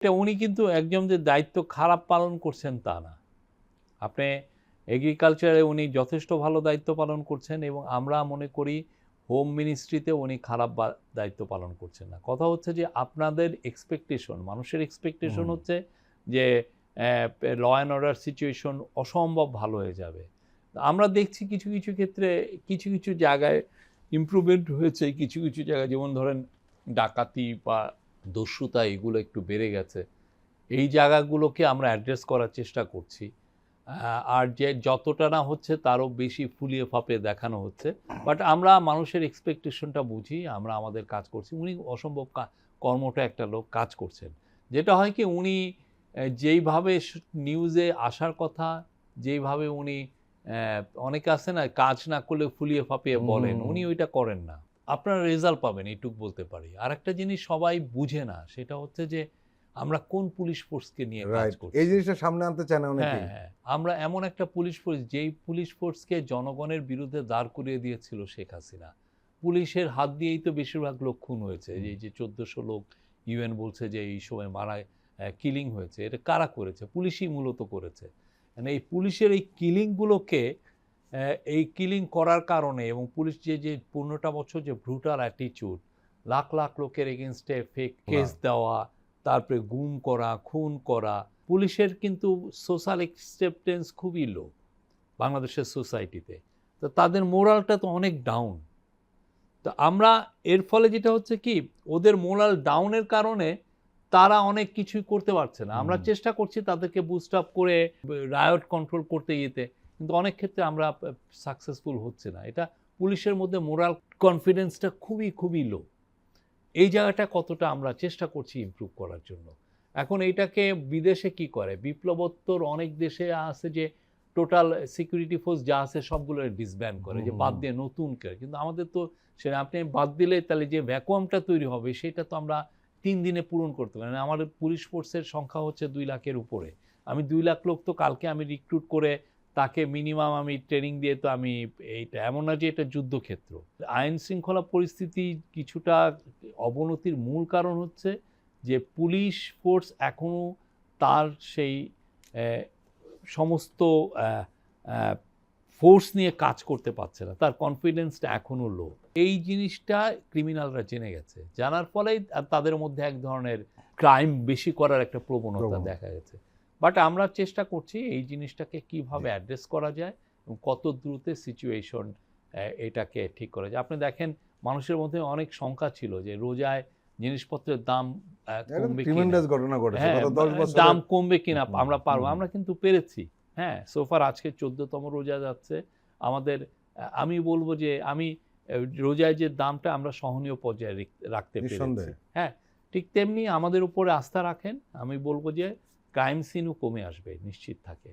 এটা উনি কিন্তু একজন যে দায়িত্ব খারাপ পালন করছেন তা না। আপনি এগ্রিকালচারে উনি যথেষ্ট ভালো দায়িত্ব পালন করছেন এবং আমরা মনে করি হোম মিনিস্ট্রিতে উনি খারাপ দায়িত্ব পালন করছেন না। কথা হচ্ছে যে আপনাদের এক্সপেকটেশন মানুষের এক্সপেকটেশন হচ্ছে যে ল অ্যান্ড অর্ডার সিচুয়েশন অসম্ভব ভালো হয়ে যাবে। আমরা দেখছি কিছু কিছু ক্ষেত্রে কিছু কিছু জায়গায় ইমপ্রুভমেন্ট হয়েছে কিছু কিছু জায়গায় যেমন ধরেন ডাকাতি বা দস্যুতা এগুলো একটু বেড়ে গেছে। এই জায়গাগুলোকে আমরা অ্যাড্রেস করার চেষ্টা করছি। আর যে যতটা না হচ্ছে তারও বেশি ফুলিয়ে ফাপে দেখানো হচ্ছে। বাট আমরা মানুষের এক্সপেকটেশনটা বুঝি আমরা আমাদের কাজ করছি। উনি অসম্ভব কর্মটা একটা লোক কাজ করছেন। যেটা হয় কি উনি যেইভাবে নিউজে আসার কথা যেইভাবে উনি অনেকে আছে না কাজ না করলে ফুলিয়ে ফাপিয়ে বলেন উনি ওইটা করেন না। আপনারা রেজাল্ট পাবেন এইটুক বলতে পারি। আর একটা জিনিস সবাই বুঝে না সেটা হচ্ছে যে আমরা কোন পুলিশ ফোর্সকে নিয়ে কাজ করছি? এই জিনিসটা সামনে আনতে চায় না অনেকে হ্যাঁ হ্যাঁ। আমরা এমন একটা পুলিশ ফোর্স যেই পুলিশ ফোর্সকে জনগণের বিরুদ্ধে দাঁড় করিয়ে দিয়েছিল শেখ হাসিনা পুলিশের হাত দিয়েই তো বেশিরভাগ লোক খুন হয়েছে। এই যে চোদ্দশো লোক ইউএন বলছে যে এই সময় মারা কিলিং হয়েছে। এটা কারা করেছে? পুলিশই মূলত করেছে। মানে এই পুলিশের এই কিলিংগুলোকে এই কিলিং করার কারণে এবং পুলিশ যে যে পনেরোটা বছর যে ব্রুটাল অ্যাটিচিউড লাখ লাখ লোকের এগেনস্টে ফেক কেস দেওয়া তারপরে গুম করা খুন করা পুলিশের কিন্তু সোশ্যাল অ্যাকসেপ্টেন্স খুবই লো বাংলাদেশের সোসাইটিতে তো। তাদের মোরালটা তো অনেক ডাউন তো আমরা এর ফলে যেটা হচ্ছে কি ওদের মোরাল ডাউনের কারণে তারা অনেক কিছুই করতে পারছে না। আমরা চেষ্টা করছি তাদেরকে বুস্ট আপ করে রায়ট কন্ট্রোল করতে যেতে কিন্তু অনেক ক্ষেত্রে আমরা সাকসেসফুল হচ্ছে না। এটা পুলিশের মধ্যে মোরাল কনফিডেন্সটা খুবই খুবই লো এই জায়গাটা কতটা আমরা চেষ্টা করছি ইমপ্রুভ করার জন্য। এখন এইটাকে বিদেশে কি করে? বিপ্লবোত্তর অনেক দেশে আছে যে টোটাল সিকিউরিটি ফোর্স যা আছে সবগুলো ডিসব্যান করে যে বাদ দিয়ে নতুন করে। কিন্তু আমাদের তো সেটা আপনি বাদ দিলে তাহলে যে ভ্যাকুয়ামটা তৈরি হবে সেটা তো আমরা তিন দিনে পূরণ করতে পারি না। আমাদের পুলিশ ফোর্সের সংখ্যা হচ্ছে দুই লাখের উপরে। আমি দুই লাখ লোক তো কালকে আমি রিক্রুট করে তাকে মিনিমাম আমি ট্রেনিং দিয়ে তো আমি এইটা এমন না যে এটা যুদ্ধক্ষেত্র। আইন শৃঙ্খলা পরিস্থিতি কিছুটা অবনতির মূল কারণ হচ্ছে যে পুলিশ ফোর্স এখনও তার সেই সমস্ত ফোর্স নিয়ে কাজ করতে পারছে না। তার কনফিডেন্সটা এখনও লো এই জিনিসটা ক্রিমিনালরা জেনে গেছে। জানার ফলেই তাদের মধ্যে এক ধরনের ক্রাইম বেশি করার একটা প্রবণতা প্রবণতা। দেখা গেছে। বাট আমরা চেষ্টা করছি এই জিনিসটাকে কীভাবে অ্যাড্রেস করা যায় এবং কত দ্রুত সিচুয়েশন এটাকে ঠিক করা যায়। আপনি দেখেন মানুষের মধ্যে অনেক শঙ্কা ছিল যে রোজায় জিনিসপত্রের দাম কমবে ঘটনা ঘটেছে। হ্যাঁ, দাম কমবে কিনা আমরা পারব। আমরা কিন্তু পেরেছি। হ্যাঁ সোফার আজকে চোদ্দতম রোজা যাচ্ছে। আমাদের আমি বলব যে আমি রোজায় যে দামটা আমরা সহনীয় পর্যায়ে রাখতে পেরেছি। হ্যাঁ ঠিক তেমনি আমাদের উপরে আস্থা রাখেন। আমি বলব যে ক্রাইম সিনও কমে আসবে নিশ্চিত থাকে।